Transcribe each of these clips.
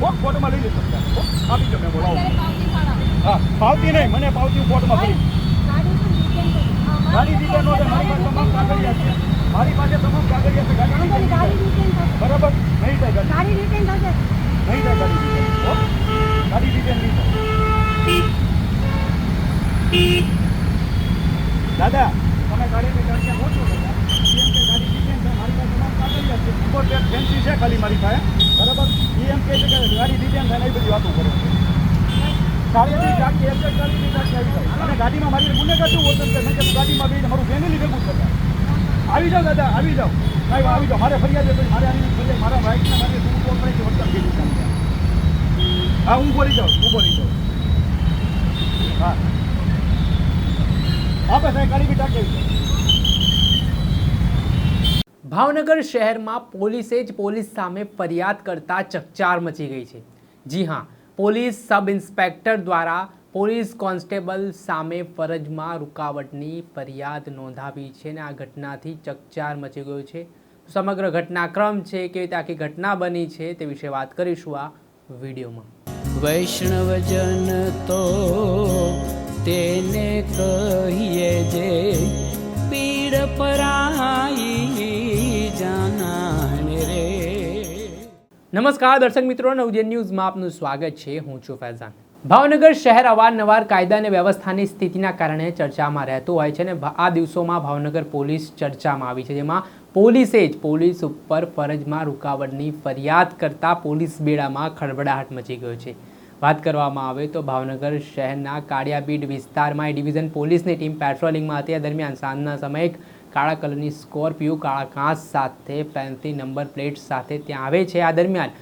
હો કોર્ટમાં લઈ લેશો આપી દો મેં પાવતી હા પાવતી નહીં મને પાવતી ગાડી પણ કરી. ગાડી રિટર્ન હોય મારી પાસે તમામ કાગળિયા છે. મારી પાસે તમામ કાગળિયા છે ગાડી ગાડી. બરાબર? નહીં થાય ગાડી. ગાડી return થશે. નહીં થાય ગાડી રિટર્ન ગાડી રિટર્ન નહીં થાય. દાદા તમે ગાડીની કાગળિયા ઓછો દાદા. એમ કે ગાડી રિટર્ન છે મારી પાસે તમામ કાગળિયા છે. ફેન્સી છે ખાલી મારી પાસે બરાબર એ એમ કહે છે કે ગાડી રિટર્ન થાય ને એ બધી વાતો કરો ભાવનગર શહેરમાં પોલીસે જ પોલીસ સામે ફરિયાદ કરતા ચકચાર મચી ગઈ છે. જી હા, પોલીસ સબ ઇન્સ્પેક્ટર દ્વારા પોલીસ કોન્સ્ટેબલ સામે ફરજમાં રૂકાવટની ફરિયાદ નોંધાવી છે અને આ ઘટનાથી ચકચાર મચી ગયો છે. સમગ્ર ઘટનાક્રમ છે, કેવી રીતે આખી ઘટના બની છે તે વિશે વાત કરીશું આ વિડીયોમાં. વૈષ્ણવજન તો તેને કહીએ જે પીડ પરાઈ નમસ્કાર, દર્શક મિત્રો, નવજન ન્યૂઝમાં આપનું સ્વાગત છે. હું છું ફૈઝાન. ભાવનગર શહેર અવારનવાર કાયદા અને વ્યવસ્થાની સ્થિતિના કારણે ચર્ચામાં રહેતું હોય છે અને આ દિવસોમાં ભાવનગર પોલીસ ચર્ચામાં આવી છે. જેમાં પોલીસે જ પોલીસ ઉપર ફરજમાં રૂકાવટની ફરિયાદ કરતા પોલીસ બેડામાં ખળબડાહટ મચી ગયો છે. વાત કરવામાં આવે તો ભાવનગર શહેરના કાળિયાબીડ વિસ્તારમાં ડિવિઝન પોલીસની ટીમ પેટ્રોલિંગમાં હતી. આ દરમિયાન સાંજના સમયે કાળા કલરની સ્કોર્પિયો કાળા કાંસ સાથે ફેન્સી નંબર પ્લેટ સાથે ત્યાં આવે છે. આ દરમિયાન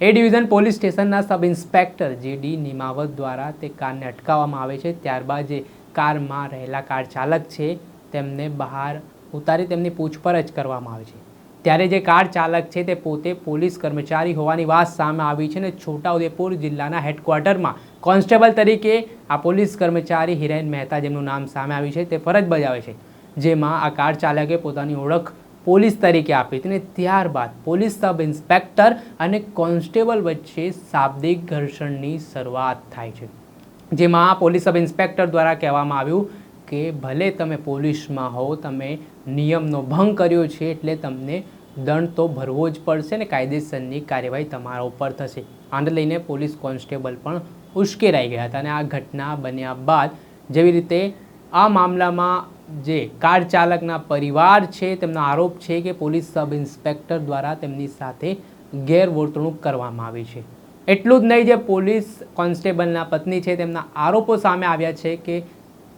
એ ડિવિઝન પોલીસ સ્ટેશનના સબ ઇન્સ્પેક્ટર જે ડી નિમાવત દ્વારા તે કારને અટકાવવામાં આવે છે. ત્યારબાદ જે કારમાં રહેલા કાર ચાલક છે તેમને બહાર ઉતારી તેમની પૂછપરછ કરવામાં આવે છે. ત્યારે જે કાર ચાલક છે તે પોતે પોલીસ કર્મચારી હોવાની વાત સામે આવી છે અને છોટાઉદેપુર જિલ્લાના હેડક્વાર્ટરમાં કોન્સ્ટેબલ તરીકે આ પોલીસ કર્મચારી હિરેન મહેતા જેમનું નામ સામે આવ્યું છે તે ફરજ બજાવે છે. જેમાં આ કાર ચાલકે પોતાની ઓળખ પોલીસ તરીકે આપી હતી અને ત્યારબાદ પોલીસ સબ ઇન્સ્પેક્ટર અને કોન્સ્ટેબલ વચ્ચે શાબ્દિક ઘર્ષણની શરૂઆત થાય છે. જેમાં પોલીસ સબ ઇન્સ્પેક્ટર દ્વારા કહેવામાં આવ્યું કે, ભલે તમે પોલીસમાં હો, તમે નિયમનો ભંગ કર્યો છે એટલે તમને દંડ તો ભરવો જ પડશે ને કાયદેસરની કાર્યવાહી તમારા ઉપર થશે. આને લઈને પોલીસ કોન્સ્ટેબલ પણ ઉશ્કેરાઈ ગયા હતા અને આ ઘટના બન્યા બાદ જેવી રીતે આ મામલામાં જે કાર ચાલકના પરિવાર છે, તેમનો આરોપ છે કે પોલીસ સબ ઇન્સ્પેક્ટર દ્વારા તેમની સાથે ગેરવર્તણૂક કરવામાં આવી છે. એટલું જ નહીં, જે પોલીસ કોન્સ્ટેબલના પત્ની છે, તેમના આરોપો સામે આવ્યા છે કે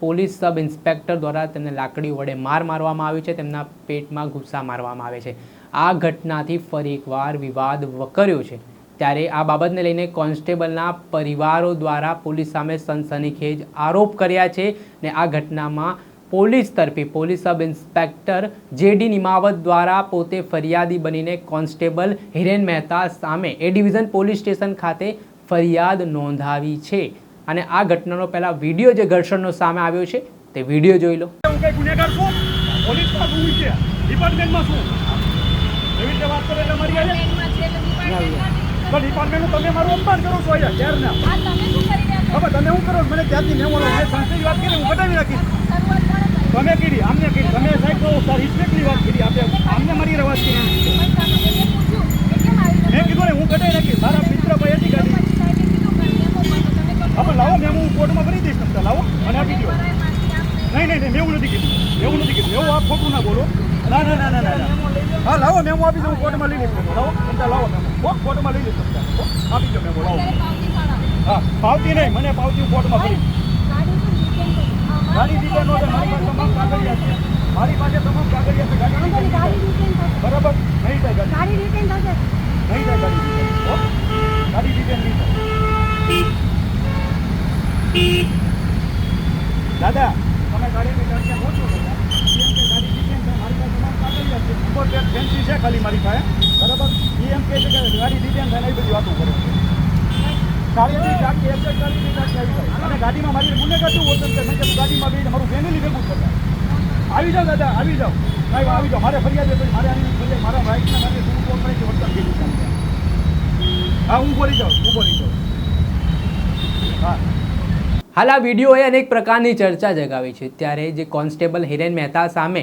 પોલીસ સબ ઇન્સ્પેક્ટર દ્વારા તેમને લાકડી વડે માર મારવામાં આવ્યો છે, તેમના પેટમાં ગુસ્સા મારવામાં આવે છે. આ ઘટનાથી ફરી એકવાર વિવાદ વકર્યો છે. ત્યારે આ બાબતને લઈને કોન્સ્ટેબલના પરિવારો દ્વારા પોલીસ સામે સનસનીખેજ આરોપ કર્યા છે ને આ ઘટનામાં પોલીસ તરફી police sub inspector J D Nimavat દ્વારા પોતે ફરિયાદી બનીને કોન્સ્ટેબલ હિરેન મહેતા સામે એ ડિવિઝન પોલીસ સ્ટેશન ખાતે ફરિયાદ નોંધાવી છે. અને આ ઘટનાનો પહેલા વીડિયો જે ઘર્ષણનો સામે આવ્યો છે તે વીડિયો જોઈ લો. ગુનેગાર છું પોલીસમાં શું છે? ડિપાર્ટમેન્ટમાં શું? એવી રીતે વાત કરે એટલે મરી ગયા Department માં છે તો department માં તો ડિપાર્ટમેન્ટનું તમે મારું અપમાન કરો છો અહીંયા ક્યારના શું કરી રહ્યા હવે તમે શું કરો મને ત્યાંથી મેં બોલો મેં સંસ્થાની વાત કરી હું બતાવી કરી? તમે કીધી આમને કીધી તમે સાહેબ કહો સર રિસ્પેક્ટની વાત કરી આપણે આમને મારી રવાજ કરી આવી મેં? કીધું ને હું કટાવી નાખી મારા મિત્ર ભાઈ હતી ગાડી કીધું હવે લાવો મેં હું કોર્ટમાં ભરી દઈશ તમને લાવો અને આપી દો. નહીં નહીં નહીં મેં એવું નથી કીધું એવું નથી કીધું એવું આપ ખોટું ના બોલો ના ના ના ના ના. હા લાવો મેમો આપી દઉં હું કોર્ટમાં લઈ લઈશ. લાવો તમને લાવો મેમો હો, કોર્ટમાં લઈ લઈશ તમને. આપી દો મેમો લાવો. હા પાવતી નહીં મને પાવતી હું કોર્ટમાં ભરી ગાડી રિટર્ન હોય મારી પાસે તમામ કાગળિયા છે. મારી પાસે તમામ કાગળિયા છે ગાડી નહીં થાય. બરાબર? નહીં થાય ગાડી. રિટર્ન થશે. નહીં થાય ગાડી? ગાડી રિટર્ન નહીં થાય. દાદા તમે ગાડીની કાગળિયા ઓછો દાદા. કે ગાડી રિટર્ન થાય મારી પાસે તમામ કાગળિયા છે. ઉપર ફેન્સી છે ખાલી મારી પાસે. બરાબર? એ એમ કહે છે કે ગાડી રિટર્ન થાય ને એ બધી વાતો કરે છે. ગાડીની ચાકી એક જ ગાડીની ચાકી આવી જાય અને ગાડીમાં મારી ગુનેગાર શું હોતું કે ગાડીમાં બેસીને મારું ફેમિલી ભેગું થતા આવી જાઓ દાદા, આવી જાઓ. સાહેબ, આવી જાઓ. મારે ફરિયાદ છે, મારે આની ફરિયાદ, મારા બાઇકના શું કોણ છે વર્તન હા, હું બોલી જાઉં, હું બોલી જાઉં. હા. હાલ આ વિડીયોએ અનેક પ્રકારની ચર્ચા જગાવી છે. ત્યારે જે કોન્સ્ટેબલ હિરેન મહેતા સામે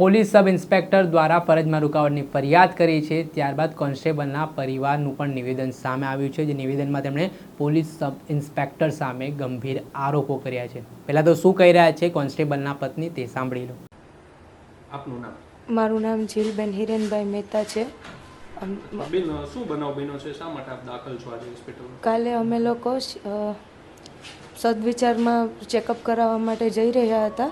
પોલીસ સબ ઇન્સ્પેક્ટર દ્વારા ફરજમાં રૂકાવટની ફરિયાદ કરી છે. ત્યારબાદ કોન્સ્ટેબલના પરિવારનું પણ નિવેદન સામે આવ્યું છે જે નિવેદનમાં તેમણે પોલીસ સબ ઇન્સ્પેક્ટર સામે ગંભીર આરોપો કર્યા છે. પહેલાં તો શું કહી રહ્યા છે કોન્સ્ટેબલના પત્ની તે સાંભળી લો. આપનું નામ? મારું નામ જીલબેન હિરેનભાઈ મહેતા છે. બેન શું બનાવ બન્યો છે? શા માટે આપ દાખલ છો આજે હોસ્પિટલમાં કાલે અમે લોકો સદવિચારમાં ચેકઅપ કરાવવા માટે જઈ રહ્યા હતા.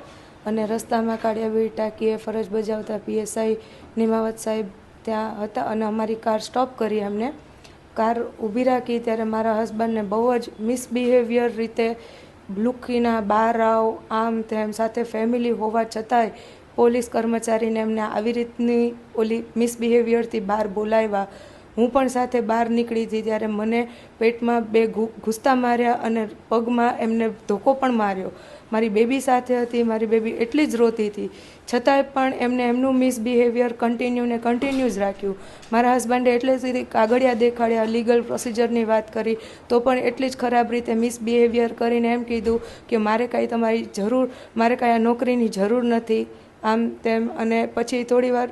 અને રસ્તામાં કાળિયાબીડ ટાંકીએ ફરજ બજાવતા પીએસઆઈ નિમાવત સાહેબ ત્યાં હતા અને અમારી કાર સ્ટોપ કરી એમને કાર ઊભી રાખી ત્યારે મારા હસબન્ડને બહુ જ મિસબિહેવિયર રીતે લુકીના બહાર આવ આમ તેમ સાથે ફેમિલી હોવા છતાંય પોલીસ કર્મચારીને એમને આવી રીતની ઓલી મિસબિહેવિયરથી બહાર બોલાવ્યા. હું પણ સાથે બહાર નીકળી હતી ત્યારે મને પેટમાં બે ઘુ- ઘૂસતા માર્યા અને પગમાં એમને ધોકો પણ માર્યો. મારી બેબી સાથે હતી, મારી બેબી એટલી જ રોતી હતી. છતાંય પણ એમને એમનું મિસબિહેવિયર કન્ટિન્યુ ને કન્ટિન્યુ જ રાખ્યું. મારા હસબન્ડે એટલે જ કાગળિયા દેખાડ્યા લીગલ પ્રોસિજરની વાત કરી, તો પણ એટલી જ ખરાબ રીતે મિસબિહેવિયર કરીને એમ કીધું કે મારે કાંઈ તમારી જરૂર, મારે કાંઈ આ નોકરીની જરૂર નથી. આમ તેમ, અને પછી થોડી વાર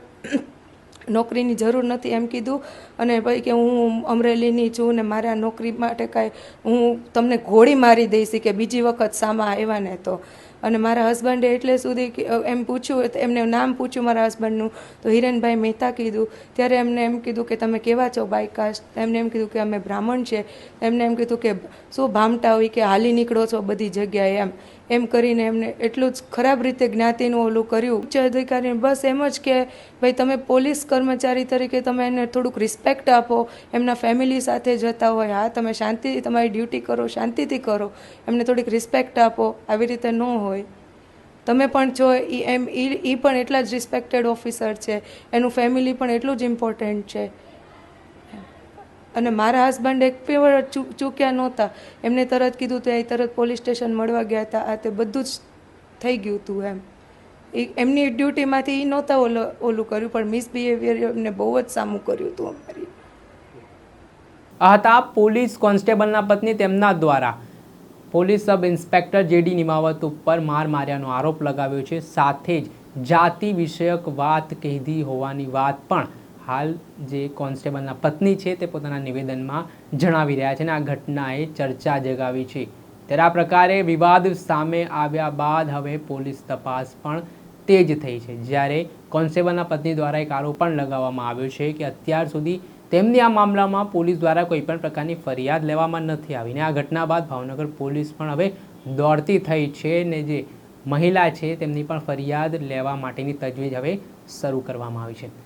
નોકરીની જરૂર નથી એમ કીધું. અને ભાઈ કે હું અમરેલીની છું ને મારે નોકરી માટે કાંઈ હું તમને ગોળી મારી દઈશ કે બીજી વખત સામા આવ્યા ને તો. અને મારા હસબન્ડે એટલે સુધી એમ પૂછ્યું એમને નામ પૂછ્યું મારા હસબન્ડનું. તો હિરેનભાઈ મહેતા કીધું. ત્યારે એમને એમ કીધું કે, તમે કેવા છો બાયકાસ્ટ એમને એમ કીધું કે, અમે બ્રાહ્મણ છે. એમને એમ કીધું કે, શું ભામટા હોય કે હાલી નીકળો છો બધી જગ્યાએ? એમ. એમ કરીને એમને એટલું જ ખરાબ રીતે જ્ઞાતિનું ઓલું કર્યું. ઉચ્ચ અધિકારીને બસ એમ જ કે, ભાઈ, તમે પોલીસ કર્મચારી તરીકે તમે એને થોડુંક રિસ્પેક્ટ આપો. એમના ફેમિલી સાથે જતા હોય. હા, તમે શાંતિથી તમારી ડ્યુટી કરો, શાંતિથી કરો. એમને થોડીક રિસ્પેક્ટ આપો. આવી રીતે ન હોય. તમે પણ છો એમ એ પણ એટલા જ રિસ્પેક્ટેડ ઓફિસર છે. એનું ફેમિલી પણ એટલું જ ઇમ્પોર્ટન્ટ છે. અને મારા હસબન્ડ એક પેવર ચૂક્યા નહોતા. એમને તરત કીધું તો એ તરત પોલીસ સ્ટેશન મળવા ગયા હતા. આ તે બધું જ થઈ ગયું હતું એમ. એમની ડ્યુટીમાંથી એ નહોતા ઓલું ઓલું કર્યું, પણ મિસબિહેવિયર એમને બહુ જ સામું કર્યું હતું અમારી. આ હતા પોલીસ કોન્સ્ટેબલના પત્ની તેમના દ્વારા. Police sub inspector J D Nimavat ઉપર માર માર્યાનો આરોપ લગાવ્યો છે. સાથે જ જાતિ વિષયક વાત કીધી હોવાની વાત પણ હાલ જે કોન્સ્ટેબલના પત્ની છે તે પોતાના નિવેદનમાં જણાવી રહ્યા છે અને આ ઘટનાએ ચર્ચા જગાવી છે. ત્યારે આ પ્રકારે વિવાદ સામે આવ્યા બાદ હવે પોલીસ તપાસ પણ તેજ થઈ છે. જ્યારે કોન્સ્ટેબલના પત્ની દ્વારા એક આરોપ પણ લગાવવામાં આવ્યો છે કે અત્યાર સુધી તેમની આ મામલામાં પોલીસ દ્વારા કોઈ પણ પ્રકારની ફરિયાદ લેવામાં નથી આવીને આ ઘટના બાદ ભાવનગર પોલીસ પણ હવે દોડતી થઈ છે ને જે મહિલા છે તેમની પણ ફરિયાદ લેવા માટેની તજવીજ હવે શરૂ કરવામાં આવી છે.